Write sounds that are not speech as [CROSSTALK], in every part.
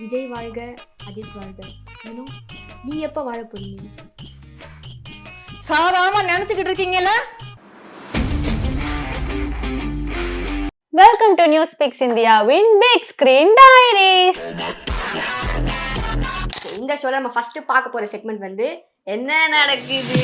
விஜய் வாழ்க அஜித் வாழ்க. இன்னும் நீங்க எப்ப வாழ போறீங்க? சாதாரணமா நினைச்சுக்கிட்டு இருக்கீங்கல்ல? வெல்கம் டு நியூஸ் பிக்ஸ் இந்தியாவின் பிக் ஸ்கிரீன் டைரிஸ் இந்த ஷோல நம்ம ஃபர்ஸ்ட் பார்க்க போற செக்மெண்ட் வந்து என்ன நடக்குது?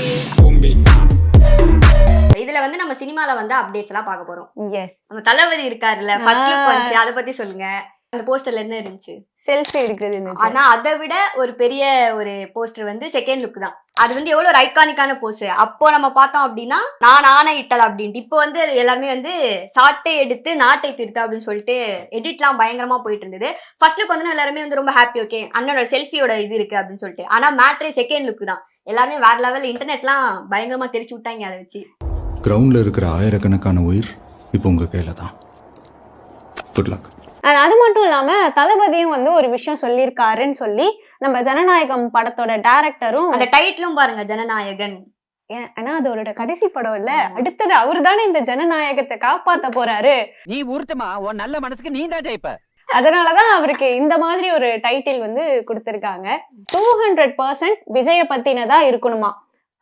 இதுல வந்து நம்ம சினிமால வந்து அப்டேட்ஸ் எல்லாம் பார்க்க போறோம். எஸ் நம்ம தளபதி இருக்காருல்ல ஃபர்ஸ்ட் லுக். வந்துச்சு. அதை பத்தி சொல்லுங்க. அந்த போஸ்டர்ல என்ன இருந்துச்சு? செல்ஃபி எடுக்கிறது இருந்துச்சு. ஆனா அதை விட ஒரு பெரிய ஒரு போஸ்டர் வந்து செகண்ட் லுக் தான். அது வந்து எவ்வளவு ஒரு ஐகானிக்கான போஸ் அப்போ நம்ம பார்த்தோம் அப்படின்னா நான் ஆணை இட்டல் அப்படின்ட்டு. இப்போ வந்து எல்லாமே வந்து சாட்டை எடுத்து நாட்டை திருத்து அப்படின்னு சொல்லிட்டு எடிட்லாம் பயங்கரமா போயிட்டு இருந்தது ஃபர்ஸ்ட் லுக் வந்து எல்லாருமே வந்து ரொம்ப ஹாப்பி ஓகே அண்ணனோட செல்ஃபியோட இது இருக்கு அப்படின்னு சொல்லிட்டு. ஆனா மேட்ரே செகண்ட் லுக் தான். எல்லாமே வேற லெவல் இன்டர்நெட்லாம் பயங்கரமா தெரிச்சு விட்டாங்க அதை வச்சு. கிரவுண்டில் இருக்கிற ஆயிரக்கணக்கான உயிர் இப்போ உங்கள் கையில் தான். குட் லக் அது மட்டும் இல்லாம தளபதியும் வந்து ஒரு விஷயம் சொல்லியிருக்காருன்னு சொல்லி நம்ம ஜனநாயகம் படத்தோட டைரக்டரும் அந்த டைட்டிலும் பாருங்க ஜனநாயகன். ஆனா அது அவரோட கடைசி படம் இல்ல. அடுத்தது அவர் தானே இந்த ஜனநாயகத்தை காப்பாத்த போறாரு. நீ உருட்டுமா உன் நல்ல மனசுக்கு நீ தான் ஜெயிப்ப. அதனாலதான் அவருக்கு இந்த மாதிரி ஒரு டைட்டில் வந்து கொடுத்திருக்காங்க. டூ ஹண்ட்ரட் பர்சன்ட் விஜய பத்தினதா இருக்கணுமா?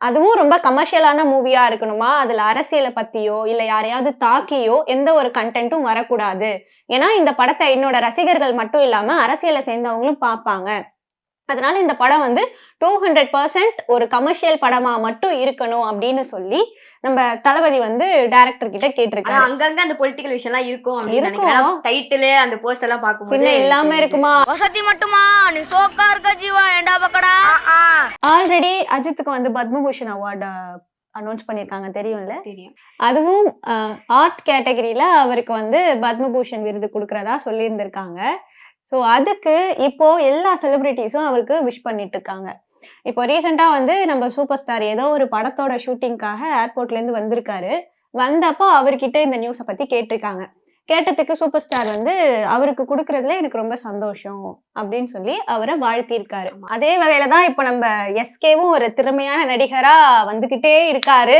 அதுவும் ரொம்ப கமர்ஷியலான மூவியா இருக்கணுமா? அதுல அரசியலை பத்தியோ இல்ல யாரையாவது தாக்கியோ எந்த ஒரு கண்டென்ட்டும் வரக்கூடாது. ஏன்னா இந்த படத்தை என்னோட ரசிகர்கள் மட்டும் இல்லாம அரசியலை சேர்ந்தவங்களும் பார்ப்பாங்க அதனால இந்த படம் வந்து டூ ஹண்ட்ரட் பர்சன்ட் ஒரு கமர்ஷியல் படமா மட்டும் இருக்கணும் அப்படின்னு சொல்லி நம்ம தளபதி வந்து டைரக்டர் கிட்ட ஆனா கேட்டிருக்காரு அங்கங்க அந்த பொலிட்டிக்கல் விஷயம் எல்லாம் இருக்கும் அப்படின்னு இருக்கும். டைட்டில் அந்த போஸ்ட் எல்லாம் பார்க்கும்போது பின்ன இல்லாம இருக்குமா? வசதி மட்டுமா? நீ சோக்கா இருக்க ஜீவா. ஏண்டா பக்கடா? ஆல்ரெடி அஜித்துக்கு வந்து பத்மபூஷன் அவார்டு அனௌன்ஸ் பண்ணியிருக்காங்க. தெரியும்ல? தெரியும். அதுவும் ஆர்ட் கேட்டகரியில அவருக்கு வந்து பத்மபூஷன் விருது கொடுக்கறதா சொல்லியிருந்திருக்காங்க. ஸோ அதுக்கு இப்போ எல்லா செலிபிரிட்டிஸும் அவருக்கு விஷ் பண்ணிட்டு இருக்காங்க இப்போ ரீசெண்டா வந்து நம்ம சூப்பர் ஸ்டார் ஏதோ ஒரு படத்தோட ஷூட்டிங்காக ஏர்போர்ட்ல இருந்து வந்திருக்காரு. வந்தப்போ அவர்கிட்ட இந்த நியூஸை பத்தி கேட்டிருக்காங்க. கேட்டதுக்கு சூப்பர் ஸ்டார் வந்து அவருக்கு கொடுக்கறதுல எனக்கு ரொம்ப சந்தோஷம் அப்படின்னு சொல்லி அவரை வாழ்த்தியிருக்காரு. அதே வகையில தான் இப்போ நம்ம எஸ்கேவும் ஒரு திறமையான நடிகரா வந்துகிட்டே இருக்காரு.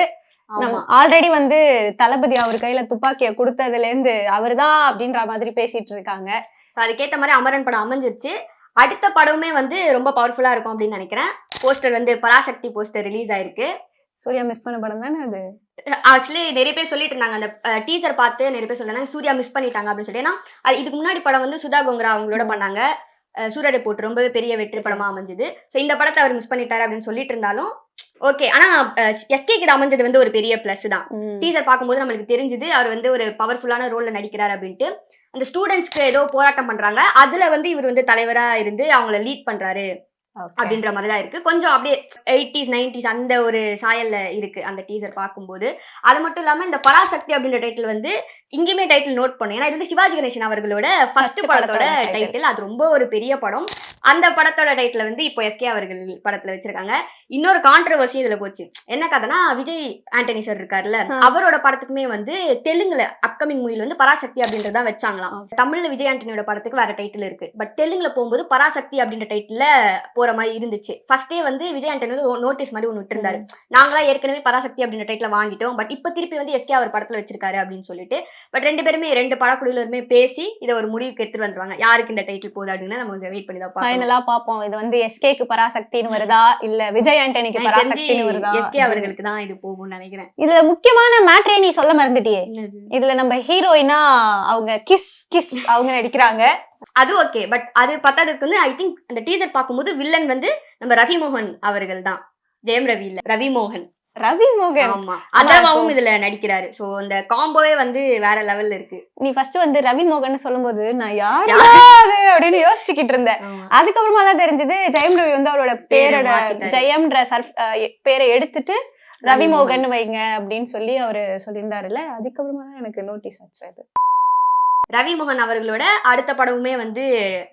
நம்ம ஆல்ரெடி வந்து தளபதி அவர் கையில துப்பாக்கிய கொடுத்ததுல இருந்து அவர்தான் அப்படின்ற மாதிரி பேசிட்டு இருக்காங்க. So, அதுக்கேத்த மாதிரி அமரன் படம் அமைஞ்சிருச்சு. அடுத்த படமுமே வந்து ரொம்ப பவர்ஃபுல்லா இருக்கும் அப்படின்னு நினைக்கிறேன். போஸ்டர் வந்து பராசக்தி போஸ்டர் ரிலீஸ் ஆயிருக்கு. சூர்யா மிஸ் பண்ண படம் தானே அது? ஆக்சுவலி நிறைய பேர் சொல்லிட்டு இருந்தாங்க. அந்த டீசர் பார்த்து நிறைய பேர் சொல்லிருந்தாங்க சூர்யா மிஸ் பண்ணிட்டாங்க அப்படின்னு சொல்லி ஏன்னா அது இதுக்கு முன்னாடி படம் வந்து சுதா கோங்கரா அவங்களோட பண்ணாங்க. சூரரை போட்டு ரொம்பவே பெரிய வெற்றி படமா அமைஞ்சது. ஸோ இந்த படத்தை அவர் மிஸ் பண்ணிட்டாரு அப்படின்னு சொல்லிட்டு இருந்தாலும் ஓகே ஆனா எஸ்கேக்கு இது அமைஞ்சது வந்து ஒரு பெரிய பிளஸ் தான். டீசர் பார்க்கும்போது நம்மளுக்கு தெரிஞ்சது. அவர் வந்து ஒரு பவர்ஃபுல்லான ரோல்ல நடிக்கிறார் அப்படின்ட்டு. அந்த ஸ்டூடெண்ட்ஸ்க்கு ஏதோ போராட்டம் பண்றாங்க. அதுல வந்து இவர் வந்து தலைவரா இருந்து அவங்கள லீட் பண்றாரு. அப்படின்ற மாதிரி தான் இருக்கு. கொஞ்சம் அப்படியே எயிட்டிஸ் நைன்டிஸ் அந்த ஒரு சாயல்ல இருக்கு அந்த டீசர் பார்க்கும்போது. அது மட்டும் இல்லாம இந்த பராசக்தி அப்படின்ற டைட்டில் வந்து இங்கேயுமே டைட்டில் நோட் பண்ணும் ஏன்னா இது வந்து சிவாஜி கணேசன் அவர்களோட ஃபர்ஸ்ட் படத்தோட. டைட்டில் அது ரொம்ப ஒரு பெரிய படம். அந்த படத்தோட டைட்டில் வந்து இப்போ எஸ்கே அவர்கள் படத்துல வச்சிருக்காங்க. இன்னொரு கான்ட்ரவர்சி இதுல போச்சு. என்ன கதைனா விஜய் ஆண்டனி சார் இருக்காருல்ல. அவரோட படத்துக்குமே வந்து தெலுங்குல அப்கமிங் மூவில வந்து பராசக்தி அப்படின்றத வச்சாங்களாம். தமிழ்ல விஜய் ஆண்டனியோட படத்துக்கு வேற டைட்டில் இருக்கு. பட் தெலுங்குல போகும்போது பராசக்தி அப்படின்ற டைட்டில் போற மாதிரி இருந்துச்சு. ஃபர்ஸ்டே வந்து விஜய் ஆண்டனி வந்து நோட்டீஸ் மாதிரி ஒன்று விட்டுருந்தாரு. நாங்களாம் ஏற்கனவே பராசக்தி அப்படின்ற டைட்டில் வாங்கிட்டோம். பட் இப்போ திருப்பி வந்து எஸ்கே அவர் படத்துல வச்சிருக்காரு அப்படின்னு சொல்லிட்டு பட் ரெண்டு பேருமே ரெண்டு படக்குழுவிலுமே பேசி இதை ஒரு முடிவுக்கு எடுத்துட்டு வந்துருவாங்க. யாருக்கு இந்த டைட்டில் போகுது அப்படின்னு நம்ம வெயிட் பண்ணி தான் ஃபைனலா பாப்போம். இது வந்து எஸ்கேக்கு பராசக்தின்னு வருதா? இல்ல விஜய் ஆண்டனிக்கு பராசக்தின்னு வருதா? எஸ்கே அவர்களுக்கு தான் இது போகும்னு நினைக்கிறேன். இதுல முக்கியமான மேட்ரே நீ சொல்ல மறந்துட்டியே? இதுல நம்ம ஹீரோயினா அவங்க கிஸ் கிஸ் அவங்க நடிக்கிறாங்க. அது ஓகே பட் அது பத்தாததுக்கு வந்து ஐ திங்க் அந்த டீசர் பார்க்கும்போது வில்லன் வந்து நம்ம ரவி மோகன் அவர்கள் தான். ஜெயம் ரவி இல்ல ரவி மோகன் ரவி மோகன் இப்போ- இதுல நடிக்கிறாரு. சோ அந்த காம்போவே வந்து வேற லெவல்ல இருக்கு. நீ ஃபர்ஸ்ட் வந்து ரவி மோகன் சொல்லும்போது நான் யாரு அப்படின்னு யோசிச்சுக்கிட்டு இருந்தேன். அதுக்கப்புறமா தான் தெரிஞ்சது ஜெயம் ரவி வந்து அவரோட பேரை பேரோட. ஜெயம்ன்ற சர்ஃப் பேரை எடுத்துட்டு ரவி ரவி மோகன் வைங்க அப்படின்னு சொல்லி அவரு சொல்லியிருந்தாருல்ல. அதுக்கப்புறமா தான் எனக்கு நோட்டீஸ் ஆச்சு அது. ரவி மோகன் அவர்களோட அடுத்த படமுமே வந்து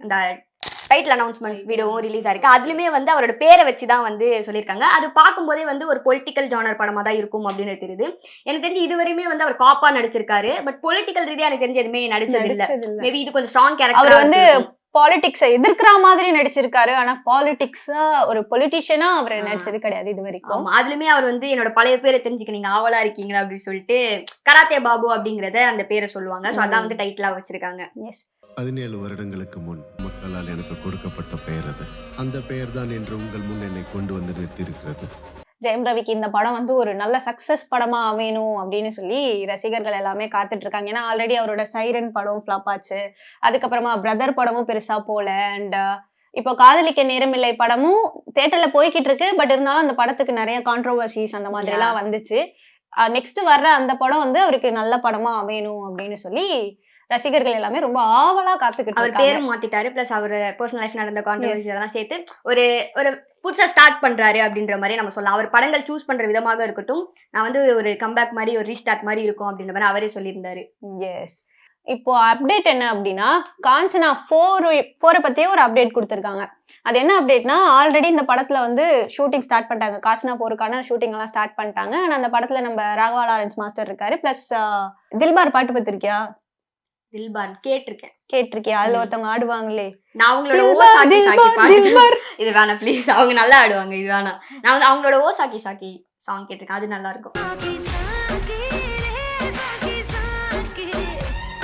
இந்த டைட்டில் அனௌன்ஸ்மெண்ட் வீடியோவும் ரிலீஸ் ஆயிருக்கு அதுலயுமே வந்து அவரோட பேரை வச்சு தான் வந்து சொல்லியிருக்காங்க. அது பார்க்கும்போதே வந்து ஒரு பொலிட்டிக்கல் ஜானர் படமா தான் இருக்கும் அப்படின்னு தெரியுது. எனக்கு தெரிஞ்சு இதுவரையுமே வந்து அவர் காப்பா நடிச்சிருக்காரு. பட் பொலிட்டிக்கல் ரீதியா எனக்கு தெரிஞ்சு எதுவுமே நடிச்சது இல்ல. மேபி இது கொஞ்சம் ஸ்ட்ராங் அவர் கேரக்டர் வந்து பாலிடிக்ஸை எதிர்க்கிற மாதிரி நடிச்சிருக்காரு. ஆனா பாலிடிக்ஸா ஒரு பொலிட்டிஷியனா அவர். நடிச்சது கிடையாது இது வரைக்கும். அதுலயுமே அவர் வந்து என்னோட பழைய பேரை தெரிஞ்சுக்க நீங்க ஆவலா இருக்கீங்களா அப்படின்னு சொல்லிட்டு கராத்தே பாபு அப்படிங்கறத அந்த பேரை சொல்லுவாங்க. சோ அதான். வந்து டைட்டிலா வச்சிருக்காங்க. எஸ் பதினேழு வருடங்களுக்கு முன் மக்களால் எனக்கு கொடுக்கப்பட்ட பெயர் அது. அந்த பெயர் தான் இன்று உங்கள் முன் என்னை கொண்டு வந்து நிறுத்தியிருக்கிறது ஜெயம் ரவிக்கு இந்த படம் வந்து ஒரு நல்ல சக்சஸ் படமா அமையணும் அப்படின்னு சொல்லி ரசிகர்கள் எல்லாமே காத்துட்டு இருக்காங்க ஏன்னா ஆல்ரெடி அவரோட சைரன் படம் ஃப்ளாப் ஆச்சு. அதுக்கப்புறமா பிரதர் படமும் பெருசா போல அண்ட் இப்போ காதலிக்க நேரமில்லை படமும் தேட்டர்ல போய்கிட்டு இருக்கு பட் இருந்தாலும் அந்த படத்துக்கு நிறைய கான்ட்ரோவர்சிஸ் அந்த மாதிரி எல்லாம் வந்துச்சு. நெக்ஸ்ட் வர்ற அந்த படம் வந்து அவருக்கு நல்ல படமா அமையணும் அப்படின்னு சொல்லி ரசிகர்கள் எல்லாமே ரொம்ப ஆவலா காத்துக்கிட்டு அவர் பேரும் மாத்திட்டாரு பிளஸ் அவர் பர்சனல் லைஃப் நடந்த கான்ட்ரவர்சி அதெல்லாம் சேர்த்து ஒரு ஒரு புதுசா ஸ்டார்ட் பண்றாரு அப்படின்ற மாதிரி நம்ம சொல்லலாம். அவர் படங்கள் சூஸ் பண்ற விதமாக இருக்கட்டும் நான் வந்து ஒரு கம்பேக் மாதிரி ஒரு ரீஸ்டார்ட் மாதிரி இருக்கும் அப்படின்ற மாதிரி அவரே சொல்லியிருந்தாரு. எஸ் இப்போ அப்டேட் என்ன அப்படின்னா காஞ்சனா ஃபோர் ஃபோரை பத்தியே ஒரு அப்டேட் கொடுத்துருக்காங்க. அது என்ன அப்டேட்னா ஆல்ரெடி இந்த படத்துல வந்து ஷூட்டிங் ஸ்டார்ட் பண்ணிட்டாங்க. காஞ்சனா ஃபோருக்கான ஷூட்டிங் எல்லாம் ஸ்டார்ட் பண்ணிட்டாங்க. ஆனா அந்த படத்துல நம்ம ராகவா லாரன்ஸ் மாஸ்டர் இருக்காரு பிளஸ் தில்பார் பாட்டு பார்த்திருக்கியா தில்பார் கேட்டிருக்கேன். கேட்டிருக்கியா? அதுல ஒருத்தவங்க ஆடுவாங்களே. நான் அவங்களோட ஓ சாக்கி பாட்டு. இது வேணாம் ப்ளீஸ் அவங்க நல்லா ஆடுவாங்க இது வேணாம். நான் வந்து அவங்களோட ஓ சாக்கி சாக்கி சாங் கேட்டிருக்கேன். அது நல்லா இருக்கும்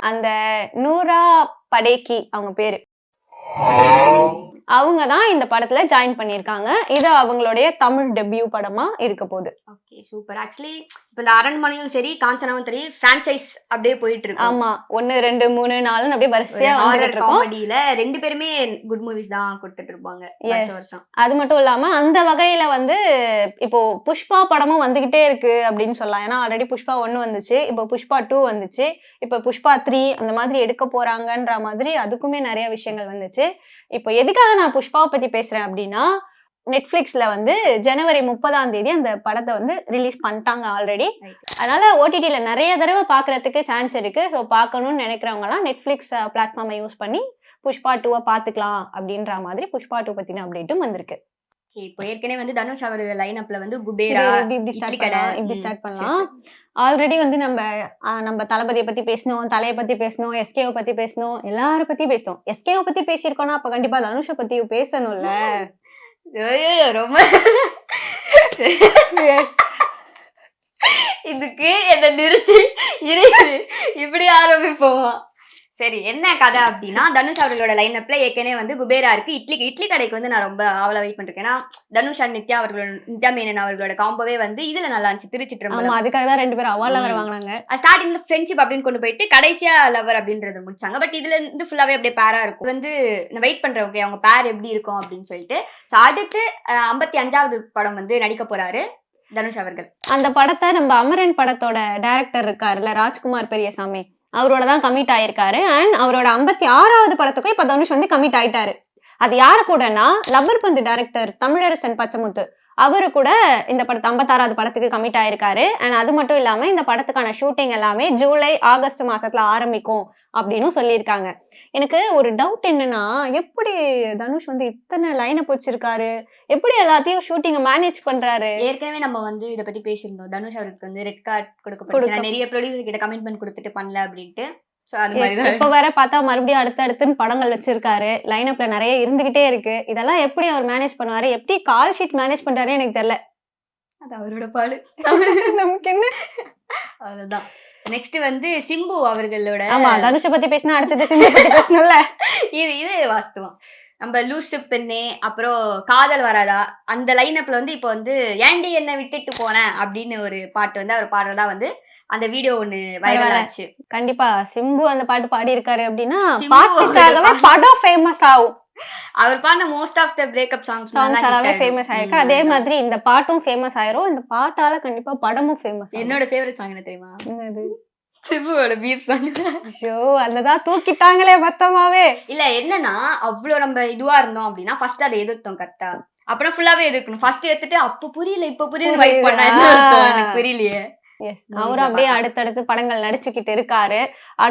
அந்த நூரா படேக்கி அவங்க பேரு. அவங்க தான் இந்த படத்துல ஜாயின் பண்ணியிருக்காங்க. இது அவங்களுடைய தமிழ் டெபியூ படமா இருக்க போகுது. ஓகே சூப்பர் ஆக்சுவலி இப்போ இந்த அரண்மனையும் சரி காஞ்சனாவும் சரி ஃப்ரான்ச்சைஸ் அப்படியே போயிட்டு இருக்கு ஆமா. ஒன்னு ரெண்டு மூணு நாலுன்னு அப்படியே வரிசையா இருக்கோம். காமெடியில ரெண்டு பேருமே குட் மூவிஸ் தான் கொடுத்துட்டு இருப்பாங்க. வருஷம் அது மட்டும் இல்லாம அந்த வகையில வந்து இப்போ புஷ்பா படமும் வந்துகிட்டே இருக்கு அப்படின்னு சொல்லலாம். ஏன்னா ஆல்ரெடி புஷ்பா ஒன்னு வந்துச்சு இப்போ புஷ்பா டூ வந்துச்சு இப்போ புஷ்பா த்ரீ அந்த மாதிரி எடுக்க போறாங்கன்ற மாதிரி அதுக்குமே நிறைய விஷயங்கள் வந்துச்சு. இப்போ எதுக்காக நான் புஷ்பாவை பத்தி பேசுறேன் அப்படின்னா நெட்ஃபிளிக்ஸ்ல வந்து ஜனவரி முப்பதாம் தேதி அந்த படத்தை வந்து ரிலீஸ் பண்ணிட்டாங்க ஆல்ரெடி. அதனால ஓடிடியில நிறைய தடவை பார்க்கறதுக்கு சான்ஸ் இருக்கு. ஸோ பார்க்கணும்னு நினைக்கிறவங்கலாம் நெட்ஃபிளிக்ஸ் பிளாட்ஃபார்மை யூஸ் பண்ணி புஷ்பா டூவை பார்த்துக்கலாம் அப்படின்ற மாதிரி புஷ்பா டூ பத்தின அப்டேட்டும் வந்திருக்கு. இப்போ ஏற்கனவே வந்து தனுஷ் அவர் லைன் அப்ல வந்து குபேரா இப்படி ஸ்டார்ட் பண்ணலாம் இப்படி ஸ்டார்ட் பண்ணலாம். ஆல்ரெடி வந்து நம்ம நம்ம தளபதியை பத்தி பேசணும் தலையை பத்தி பேசணும் எஸ்கேவை பத்தி பேசணும் எல்லார பத்தி பேசணும். எஸ்கேவை பத்தி பேசியிருக்கோம்னா அப்ப கண்டிப்பா தனுஷை பத்தி பேசணும்ல. ரொம்ப. இதுக்கு என்ன நிறுத்தி. இரு. இப்படி ஆரம்பிப்போமா? சரி என்ன கதை அப்படின்னா தனுஷ் அவர்களோட லைன் அப்ல ஏற்கனவே வந்து குபேரா இருக்கு. இட்லி இட்லி கடைக்கு வந்து நான் ரொம்ப ஆவலா வெயிட் பண்ணிருக்கேன் ஏன்னா தனுஷ் அண்ட் நித்யா அவர்களோட நித்யா மேனன் அவர்களோட காம்போவே வந்து இதுல நல்லா இருந்துச்சு திருச்சிட்டு அதுக்காக தான் ரெண்டு பேரும் அவார்ட்ல வர ம். வாங்கினாங்க. ஸ்டார்டிங்ல ஃப்ரெண்ட்ஷிப் அப்படின்னு கொண்டு போயிட்டு கடைசியா லவர் அப்படின்றத முடிச்சாங்க. பட் இதுல இருந்து ஃபுல்லாவே அப்படியே பேரா இருக்கும். வந்து வெயிட் பண்றேன் ஓகே அவங்க பேர் எப்படி இருக்கும் அப்படின்னு சொல்லிட்டு. ஸோ அடுத்து ஐம்பத்தி அஞ்சாவது படம் வந்து நடிக்க போறாரு தனுஷ் அவர்கள். அந்த படத்தை நம்ம அமரன் படத்தோட டைரக்டர் இருக்காருல்ல ராஜ்குமார் பெரியசாமி. அவரோட தான் கமிட் ஆயிருக்காரு. அண்ட் அவரோட ஐம்பத்தி ஆறாவது படத்துக்கும் இப்போ தனுஷ் வந்து கமிட் ஆயிட்டாரு. அது யாரு கூடனா லப்பர் பந்து டைரக்டர் தமிழரசன் பச்சமுத்து. அவரு கூட இந்த படத்து ஐம்பத்தாறாவது படத்துக்கு கமிட் ஆயிருக்காரு. அண்ட் அது மட்டும் இல்லாம இந்த படத்துக்கான ஷூட்டிங் எல்லாமே ஜூலை ஆகஸ்ட் மாசத்துல ஆரம்பிக்கும் அப்படின்னு சொல்லியிருக்காங்க. எனக்கு ஒரு டவுட் என்னன்னா எப்படி தனுஷ் வந்து இத்தனை லைனை வச்சிருக்காரு எப்படி எல்லாத்தையும் ஷூட்டிங்கை மேனேஜ் பண்றாரு? ஏற்கனவே நம்ம வந்து இத பத்தி பேசியிருந்தோம். தனுஷ் அவருக்கு வந்து ரெட் கார்டு கொடுக்கப்பட்டுச்சு. கொடுக்க- நான் நிறைய ப்ரொடியூசர் கிட்ட கமிட்மெண்ட் கொடுத்துட்டு பண்ணல அப்படின்ட்டு. இப்ப வேற பார்த்தா மறுபடியும் அடுத்து அடுத்துன்னு படங்கள் வச்சிருக்காரு. லைனப்ல நிறைய இருந்துகிட்டே இருக்கு. இதெல்லாம் எப்படி அவர் மேனேஜ் பண்ணுவாரு? எப்படி கால் ஷீட் மேனேஜ் பண்றாரு எனக்கு தெரியல. அது அவரோட பாடு. [LAUGHS] நமக்கு என்ன? அதுதான் நெக்ஸ்ட் வந்து சிம்பு அவர்களோட ஆமா தனுஷ பத்தி பேசினா அடுத்தது சிங்க பத்தி பேசணும்ல. [LAUGHS] இது இது வாஸ்தவம். நம்ம லூசு பெண்ணே அப்புறம் காதல் வராதா? அந்த லைனப்ல வந்து இப்போ வந்து ஏண்டி என்ன விட்டுட்டு போனேன் அப்படின்னு ஒரு பாட்டு வந்து அவர் பாடுறதா வந்து அந்த வீடியோ ஒண்ணு வைரல். ஆச்சு. கண்டிப்பா. சிம்பு அந்த பாட்டு பாடி இருக்காரு அப்படின்னா பாட்டுக்காகவே படம் ஃபேமஸ் ஆகும். அவர் பாடின most of the breakup songs songs எல்லாமே ஃபேமஸ் ஆயிருக்கு. அதே மாதிரி இந்த பாட்டும் ஃபேமஸ் ஆயிரும். இந்த பாட்டால கண்டிப்பா படமும் ஃபேமஸ் என்னோட ஃபேவரட் சாங் என்ன தெரியுமா? என்னது? சிம்புவோட பீப் சாங் ஐயோ அததான் தூக்கிட்டாங்களே மொத்தமாவே இல்ல என்னன்னா அவ்வளவு நம்ம இதுவா இருந்தோம் அப்படின்னா ஃபர்ஸ்ட் அதை எதிர்த்தோம் கரெக்டா அப்புறம் ஃபுல்லாவே எதிர்க்கணும். ஃபர்ஸ்ட் எடுத்துட்டு அப்ப புரியல இப்ப புரியல வைப் பண்ணா புரியலையே. அவரும் ல அப்படியே. அடுத்தடுத்து படங்கள் நடிச்சுக்கிட்டு இருக்காரு.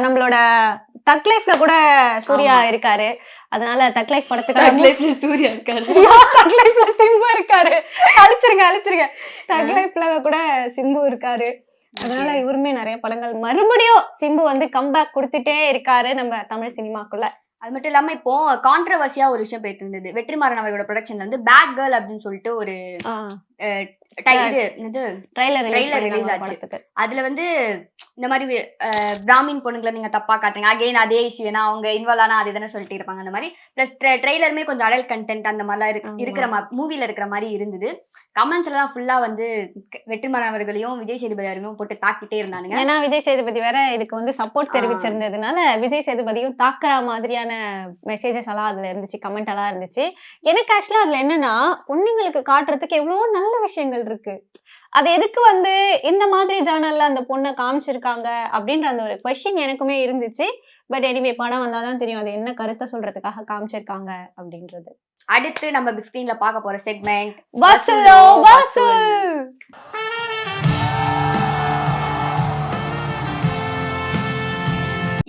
நம்மளோட தக் லைஃப்ல கூட சூர்யா. இருக்காரு. அதனால தக் லைஃப் படத்துக்கு Life ல சூர்யா இருக்காரு. [LAUGHS] தக் லைஃப்ல சிம்பு இருக்காரு. அழிச்சிருங்க அழிச்சிருங்க. தக். லைஃப்ல கூட சிம்பு இருக்காரு. அதனால இவருமே நிறைய படங்கள். மறுபடியும் சிம்பு வந்து கம்பேக் கொடுத்துட்டே இருக்காரு நம்ம தமிழ் சினிமாக்குள்ள. அது மட்டும் இல்லாம இப்போ கான்ட்ரவர்சியா ஒரு விஷயம் போயிட்டு இருந்தது. வெற்றிமாறன் அவர்களோட ப்ரொடக்ஷன்ல வந்து பேட் கேர்ள் அப்படின்னு சொல்லிட்டு ஒரு அதுல வந்து இந்த மாதிரி பிராமின் பொண்ணுங்களை நீங்க தப்பா காட்டுறீங்க. அகைன் அதே இஷ்யூ ஏன்னா அவங்க இன்வால்வ் ஆனா அது தானே சொல்லிட்டு இருப்பாங்க. அந்த மாதிரி பிளஸ் ட்ரெய்லருமே கொஞ்சம் அடல் கண்டென்ட் அந்த மாதிரிலாம். இருக்கிற மூவில இருக்கிற மாதிரி இருந்தது. கமெண்ட்ஸ்ல எல்லாம் ஃபுல்லா வந்து வெற்றிமாறன் அவர்களையும் விஜய் சேதுபதி அவர்களையும் போட்டு தாக்கிட்டே இருந்தானுங்க. ஏன்னா விஜய் சேதுபதி வேற இதுக்கு வந்து சப்போர்ட். தெரிவிச்சிருந்ததுனால விஜய் சேதுபதியும் தாக்குற மாதிரியான மெசேஜஸ் எல்லாம் அதுல இருந்துச்சு கமெண்ட் எல்லாம் இருந்துச்சு. எனக்கு ஆக்சுவலா அதுல என்னன்னா பொண்ணுங்களுக்கு காட்டுறதுக்கு எவ்வளவோ நல்ல விஷயங்கள் இருக்கு. அது எதுக்கு வந்து இந்த மாதிரி ஜேர்னல்ல அந்த பொண்ணை காமிச்சிருக்காங்க அப்படின்ற அந்த ஒரு கொஸ்டின் எனக்குமே இருந்துச்சு. பட் எனிவே படம் வந்தாதான் தெரியும். அது என்ன கருத்தை சொல்றதுக்காக காமிச்சிருக்காங்க அப்படின்றது. அடுத்து நம்ம பிக் ஸ்கிரீன்ல பார்க்க போற செக்மெண்ட் வசூலோ. வசூல்.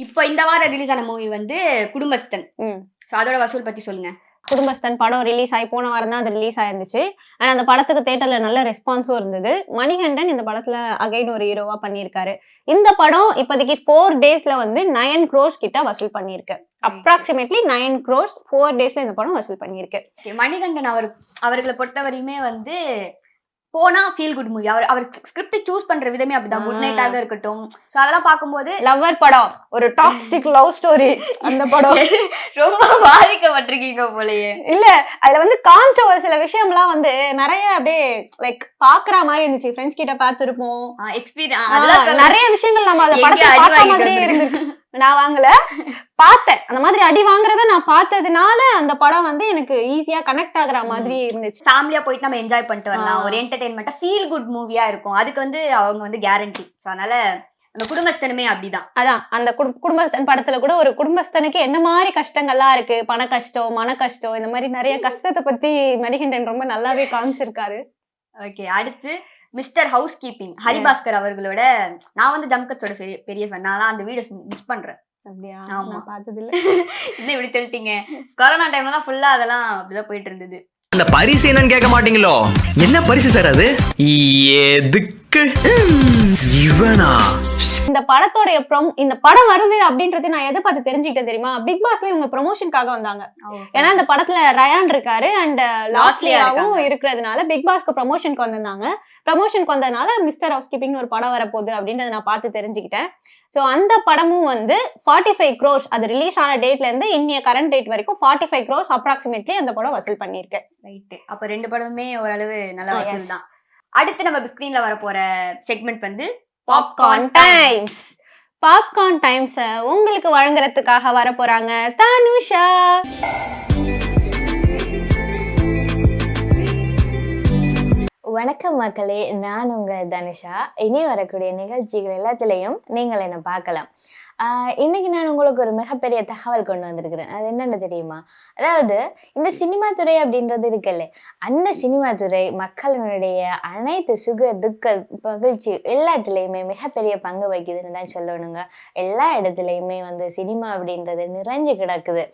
இப்போ இந்த வாரம் ரிலீஸ் ஆன மூவி வந்து குடும்பஸ்தன். ஸோ அதோட வசூல் பத்தி சொல்லுங்க. குடும்பஸ்தன் படம் ரிலீஸ் ஆகி போன வாரம் தான் அது ரிலீஸ் ஆயிருந்துச்சு. அண்ட் அந்த படத்துக்கு தேட்டர்ல நல்ல ரெஸ்பான்ஸும் இருந்தது. மணிகண்டன் இந்த படத்துல அகைன் ஒரு ஹீரோவா பண்ணியிருக்காரு. இந்த படம் இப்போதைக்கு ஃபோர் டேஸ்ல வந்து நயன் க்ரோஸ் கிட்ட வசூல் பண்ணியிருக்கு. அப்ராக்சிமேட்லி நயன் க்ரோஸ் ஃபோர் டேஸ்ல இந்த படம் வசூல் பண்ணியிருக்கு. மணிகண்டன் அவர் அவர்களை பொறுத்தவரையுமே வந்து போனா ஃபீல் குட் மூவி அவர் அவர் ஸ்கிரிப்ட் சூஸ் பண்ற விதமே அப்படிதான். குட். நைட்டாக இருக்கட்டும். ஸோ அதெல்லாம் பார்க்கும்போது லவ்வர் படம். ஒரு டாக்ஸிக் லவ் ஸ்டோரி அந்த படம். [LAUGHS] ரொம்ப பாதிக்கப்பட்டிருக்கீங்க போலயே. இல்ல அதுல வந்து காமிச்ச ஒரு சில விஷயம்லாம் வந்து நிறைய அப்படியே லைக் பாக்குற மாதிரி இருந்துச்சு. ஃப்ரெண்ட்ஸ் கிட்ட பார்த்திருப்போம். எக்ஸ்பீரியன்ஸ் நிறைய விஷயங்கள் நம்ம எங்க படத்தை பார்த்த மாதிரியே? இருந்திருக்கு நான் வாங்கல. பார்த்தேன். அந்த மாதிரி அடி வாங்குறத நான் பார்த்ததுனால அந்த படம் வந்து எனக்கு ஈஸியா கனெக்ட் ஆகுற மாதிரி இருந்துச்சு. ஃபேமிலியா போயிட்டு நம்ம என்ஜாய் பண்ணிட்டு வரலாம். ஒரு என்டர்டைன்மெண்ட்டா ஃபீல் குட் மூவியா இருக்கும். அதுக்கு வந்து அவங்க வந்து கேரண்டி ஸோ அதனால அந்த குடும்பஸ்தனுமே அப்படிதான். அதான். அந்த குடும்ப குடும்பஸ்தன் படத்துல கூட ஒரு குடும்பஸ்தனுக்கு என்ன மாதிரி கஷ்டங்கள்லாம் இருக்கு? பண கஷ்டம் மன கஷ்டம் இந்த மாதிரி நிறைய கஷ்டத்தை பத்தி மணிகண்டன் ரொம்ப நல்லாவே காமிச்சிருக்காரு. ஓகே அடுத்து மிஸ்டர் ஹவுஸ் கீப்பிங் ஹரிபாஸ்கர் அவர்களோட நான் வந்து ஜம்கட்ஸோட பெரிய பெரிய ஃபேன் நான் அந்த வீடியோஸ் மிஸ் பண்றேன். அப்படியா. நான் பார்த்தது இல்ல [LAUGHS] என்ன இப்படி சொல்லிட்டீங்க? கொரோனா டைம்ல தான் ஃபுல்லா அதெல்லாம் அப்படிதான் போயிட்டு இருந்தது. அந்த பரிசு என்னன்னு கேட்க மாட்டீங்களோ? என்ன பரிசு சார் அது? எதுக்கு? இவனா? இந்த படத்தோடைய ப்ரம் இந்த படம் வருது அப்படின்றது நான் எதை பார்த்து தெரிஞ்சுக்கிட்டேன் தெரியுமா? பிக் பாஸ்ல இவங்க ப்ரொமோஷனுக்காக வந்தாங்க. ஏன்னா இந்த படத்துல ரயான் இருக்காரு அண்ட் லாஸ்லியாவும் இருக்காங்க. இருக்கிறதுனால பிக் பாஸ்க்கு ப்ரொமோஷனுக்கு வந்திருந்தாங்க. ப்ரமோஷனுக்கு வந்ததுனால மிஸ்டர் ஹவுஸ் கீப்பிங் ஒரு படம் வரப்போகுது அப்படின்றத நான் பார்த்து தெரிஞ்சுக்கிட்டேன். ஸோ அந்த படமும் வந்து ஃபார்ட்டி ஃபைவ் க்ரோஸ் அது ரிலீஸ் ஆன டேட்ல இருந்து இன்னைய கரண்ட் டேட் வரைக்கும் ஃபார்ட்டி ஃபைவ் க்ரோஸ் அப்ராக்சிமேட்லி அந்த படம் வசூல் பண்ணியிருக்கு. ரைட்டு அப்ப ரெண்டு படமுமே ஓரளவு நல்ல ஆ, வசூல். தான் அடுத்து நம்ம ஸ்க்ரீன்ல வர போற செக்மெண்ட் வந்து பாப்கார்ன் டைம்ஸ் பாப்கார்ன் டைம்ஸ் உங்களுக்கு வழங்குறதுக்காக வர போறாங்க தனுஷா. வணக்கம் மக்களே நான் உங்கள் தனுஷா. இனி வரக்கூடிய நிகழ்ச்சிகள் எல்லாத்துலேயும் நீங்கள் என்னை பார்க்கலாம். இன்னைக்கு நான் உங்களுக்கு ஒரு மிகப்பெரிய தகவல் கொண்டு வந்திருக்கிறேன். அது என்னென்னு தெரியுமா? அதாவது இந்த சினிமா துறை அப்படின்றது இருக்குல்ல அந்த சினிமா துறை மக்களினுடைய அனைத்து சுக துக்க மகிழ்ச்சி எல்லாத்துலேயுமே மிகப்பெரிய பங்கு வகிக்குதுன்னு தான் சொல்லணுங்க. எல்லா இடத்துலையுமே வந்து சினிமா அப்படின்றது நிறைஞ்சு கிடக்குது.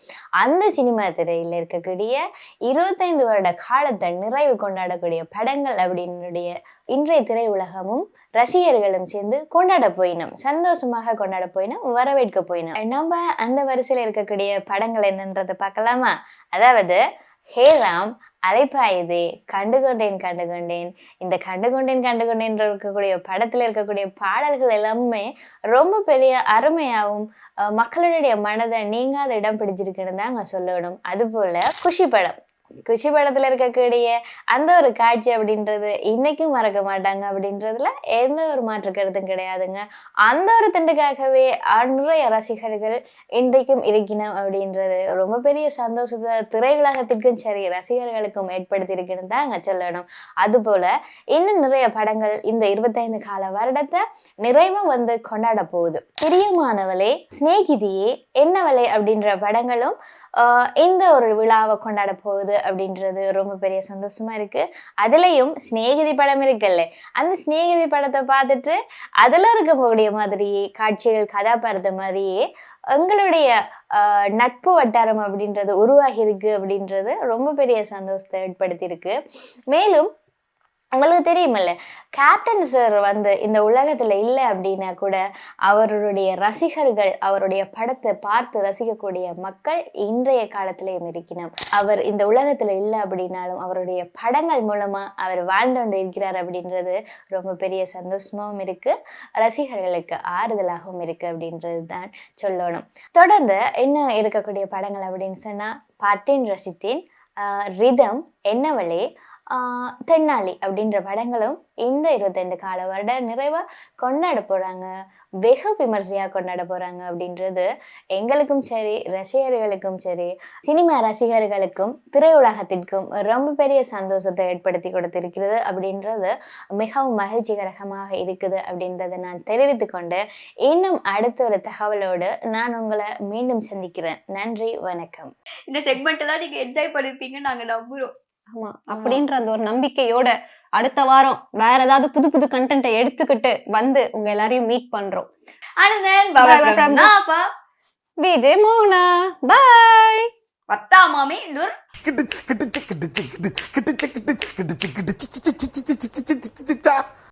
அந்த சினிமா துறையில் இருக்கக்கூடிய இருபத்தைந்து வருட காலத்தை நிறைவு கொண்டாடக்கூடிய படங்கள் அப்படின்னுடைய இன்றைய திரையுலகமும் ரசிகர்களும் சேர்ந்து கொண்டாட போயினோம். சந்தோஷமாக கொண்டாட போயினோம் வரவேற்க போயினோம். நம்ம அந்த வரிசையில் இருக்கக்கூடிய படங்கள் என்னன்றதை பார்க்கலாமா? அதாவது ஹேராம் அலைப்பாயுது கண்டுகொண்டேன் கண்டுகொண்டேன். இந்த கண்டுகொண்டேன் கண்டுகொண்டேன் இருக்கக்கூடிய படத்தில் இருக்கக்கூடிய பாடல்கள் எல்லாமே ரொம்ப பெரிய அருமையாகவும் மக்களுடைய மனதை நீங்காத இடம் பிடிச்சிருக்குன்னு தான் அங்கே சொல்லணும். அதுபோல் குஷி படம் குஷி படத்துல இருக்கக்கூடிய அந்த ஒரு காட்சி அப்படின்றது இன்னைக்கும் மறக்க மாட்டாங்க அப்படின்றதுல எந்த ஒரு மாற்று கருத்தும் கிடையாதுங்க. அந்த ஒரு திண்டுக்காகவே நிறைய ரசிகர்கள் இன்றைக்கும் இருக்கணும் அப்படின்றது ரொம்ப பெரிய சந்தோஷத்தை திரையுலகத்திற்கும் சரி ரசிகர்களுக்கும் ஏற்படுத்தி இருக்குன்னு தான் அங்க சொல்லணும். அதுபோல இன்னும் நிறைய படங்கள் இந்த இருபத்தைந்து கால வருடத்தை நிறைவா வந்து கொண்டாட போகுது. பிரியமானவளே சிநேகிதியே என்னவளே அப்படின்ற படங்களும் இந்த ஒரு விழாவை கொண்டாட போகுது அப்படின்றது ரொம்ப பெரிய சந்தோஷமா இருக்கு. அதுலயும் ஸ்நேகிதி படம் இருக்குல்ல அந்த சிநேகிதி படத்தை பார்த்துட்டு அதுல இருக்கக்கூடிய மாதிரியே காட்சிகள் கதாபாத்திர மாதிரியே எங்களுடைய நட்பு வட்டாரம் அப்படின்றது உருவாகி இருக்கு அப்படின்றது ரொம்ப பெரிய சந்தோஷத்தை ஏற்படுத்தியிருக்கு மேலும் உங்களுக்கு தெரியுமில்ல? கேப்டன் சார் வந்து இந்த உலகத்தில் இல்லை அப்படின்னா கூட அவருடைய ரசிகர்கள் அவருடைய படத்தை பார்த்து ரசிக்கக்கூடிய மக்கள் இன்றைய காலத்திலையும் இருக்கணும். அவர் இந்த உலகத்தில் இல்லை அப்படின்னாலும் அவருடைய படங்கள் மூலமாக அவர் வாழ்ந்து கொண்டு இருக்கிறார் அப்படின்றது ரொம்ப பெரிய சந்தோஷமாகவும் இருக்குது ரசிகர்களுக்கு ஆறுதலாகவும் இருக்குது அப்படின்றது தான் சொல்லணும். தொடர்ந்து என்ன இருக்கக்கூடிய படங்கள் அப்படின்னு சொன்னால் பார்த்தேன் ரசித்தேன். ரிதம் என்னவளே? தென்னாளி அப்படின்ற படங்களும் இந்த இருபத்தைந்து கால வருட நிறைவாக கொண்டாட போகிறாங்க வெகு விமர்சையாக கொண்டாட போகிறாங்க அப்படின்றது எங்களுக்கும் சரி ரசிகர்களுக்கும் சரி சினிமா ரசிகர்களுக்கும் திரையுலகத்திற்கும் ரொம்ப பெரிய சந்தோஷத்தை ஏற்படுத்தி கொடுத்திருக்கிறது அப்படின்றது மிகவும் மகிழ்ச்சிகரகமாக இருக்குது அப்படின்றத நான் தெரிவித்து கொண்டு இன்னும் அடுத்த ஒரு தகவலோடு நான் உங்களை மீண்டும் சந்திக்கிறேன். நன்றி வணக்கம். இந்த செக்மெண்ட் நீங்கள் என்ஜாய் பண்ணியிருப்பீங்கன்னு நாங்கள் நம்புகிறோம் ஆமா அப்படின்ற அந்த ஒரு நம்பிக்கையோட அடுத்த வாரம் வேற ஏதாவது புது புது கண்டென்ட்டை எடுத்துக்கிட்டு வந்து உங்க எல்லாரையும் மீட் பண்றோம் விஜய் மோகனா பாய் பத்தா மாமி கிட்டு கிட்டு கிட்டு கிட்டு கிட்டு கிட்டு கிட்டு கிட்டு கிட்டு